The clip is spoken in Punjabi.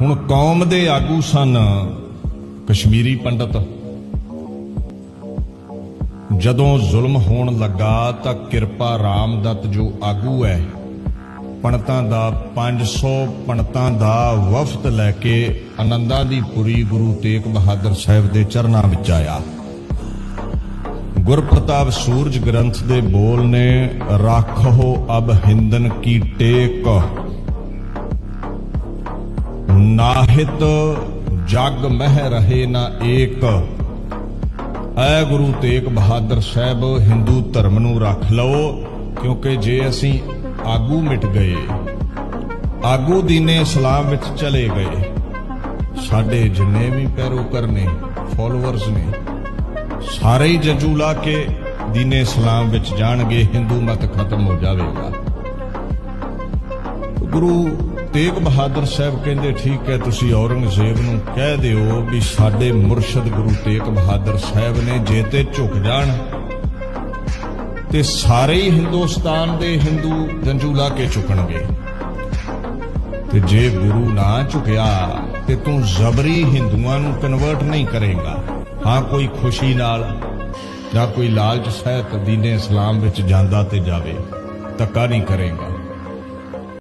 ਹੁਣ ਕੌਮ ਦੇ ਆਗੂ ਸਨ ਕਸ਼ਮੀਰੀ ਪੰਡਤ। ਜਦੋਂ ਜ਼ੁਲਮ ਹੋਣ ਲੱਗਾ ਤਾਂ ਕਿਰਪਾ ਰਾਮ ਰਾਮਦੱਤ ਜੋ ਆਗੂ ਹੈ, ਪੰਡਤਾਂ ਦਾ 500 ਪੰਡਤਾਂ ਦਾ ਵਫਦ ਲੈ ਕੇ ਆਨੰਦਾਂ ਦੀ ਪੁਰੀ ਗੁਰੂ ਤੇਗ ਬਹਾਦਰ ਸਾਹਿਬ ਦੇ ਚਰਨਾਂ ਵਿੱਚ ਆਇਆ। ਗੁਰਪ੍ਰਤਾਪ ਸੂਰਜ ਗ੍ਰੰਥ ਦੇ ਬੋਲ ਨੇ, ਰੱਖੋ ਅਬ ਹਿੰਦਨ ਕੀ ਟੇਕ ਨਾਹਿਤ, ਜਗ ਮਹਿ ਰਹੇ ਨਾ ਏਕ। ਐ ਗੁਰੂ ਤੇਗ ਬਹਾਦਰ ਸਾਹਿਬ, ਹਿੰਦੂ ਧਰਮ ਨੂੰ ਰੱਖ ਲਓ, ਕਿਉਂਕਿ ਜੇ ਅਸੀਂ ਆਗੂ ਮਿਟ ਗਏ, ਆਗੂ ਦੀਨੇ ਇਸਲਾਮ ਵਿੱਚ ਚਲੇ ਗਏ, ਸਾਡੇ ਜਿੰਨੇ ਵੀ ਪੈਰੋਕਰ ਨੇ ਫਾਲੋਅਰਸ ਨੇ, ਸਾਰੇ ਹੀ ਜੰਜੂ ਲਾ ਕੇ ਦੀਨੇ ਇਸਲਾਮ ਵਿੱਚ ਜਾਣਗੇ, ਹਿੰਦੂ ਮਤ ਖਤਮ ਹੋ ਜਾਵੇਗਾ। ਗੁਰੂ ਤੇਗ ਬਹਾਦਰ ਸਾਹਿਬ ਕਹਿੰਦੇ, ਠੀਕ ਹੈ, ਤੁਸੀਂ ਔਰੰਗਜ਼ੇਬ ਨੂੰ ਕਹਿ ਦਿਓ ਵੀ ਸਾਡੇ ਮੁਰਸ਼ਿਦ ਗੁਰੂ ਤੇਗ ਬਹਾਦਰ ਸਾਹਿਬ ਨੇ ਜੇ ਤੇ ਝੁਕ ਜਾਣ ਤੇ ਸਾਰੇ ਹੀ ਹਿੰਦੁਸਤਾਨ ਦੇ ਹਿੰਦੂ ਜੰਜੂ ਲਾ ਕੇ ਝੁਕਣਗੇ। ਤੇ ਜੇ ਗੁਰੂ ਨਾ ਝੁਕਿਆ ਤੇ ਤੂੰ ਜ਼ਬਰੀ ਹਿੰਦੂਆਂ ਨੂੰ ਕਨਵਰਟ ਨਹੀਂ ਕਰੇਗਾ। ਹਾਂ, ਕੋਈ ਖੁਸ਼ੀ ਨਾਲ ਜਾਂ ਕੋਈ ਲਾਲਚ ਸਹਿਤ ਦੀਨੇ ਇਸਲਾਮ ਵਿੱਚ ਜਾਂਦਾ ਤੇ ਜਾਵੇ, ਧੱਕਾ ਨਹੀਂ ਕਰੇਗਾ।